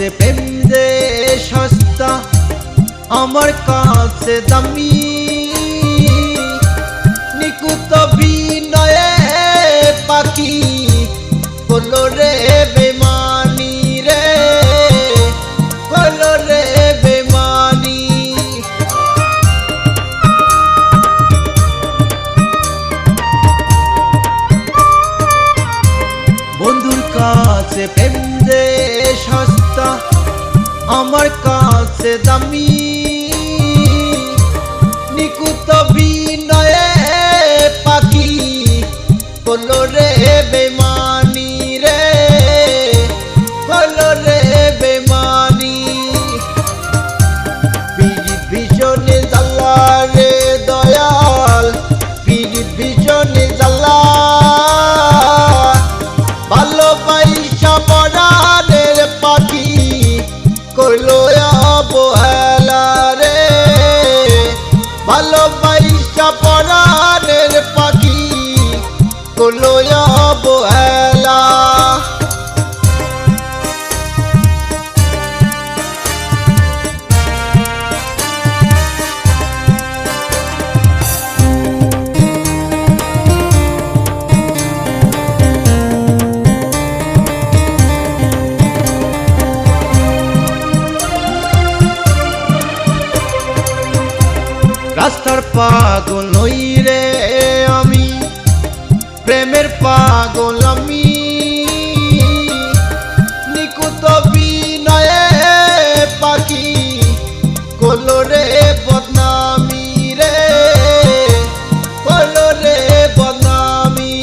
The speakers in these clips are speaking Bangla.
কাছে প্রেম দে সস্তা, আমার কাছে দামি। নিকুত বিনয়ে পাখি বলো রে বেমানি রে বলো রে বেমানি। বন্ধুর কাছে প্রেম আমার কাছে দামি। নিকুত বিনয়ে পাখি বলো রাস্তার পাগল নই রে আমি। প্রেমের পাগল আমি। নিকুত বিনয়ে পাখি কলো রে বদনামি রে। কলো রে বদনামি।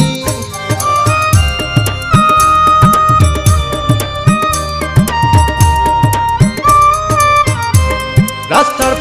রাস্তার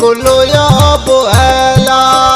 সকল অবহেলা।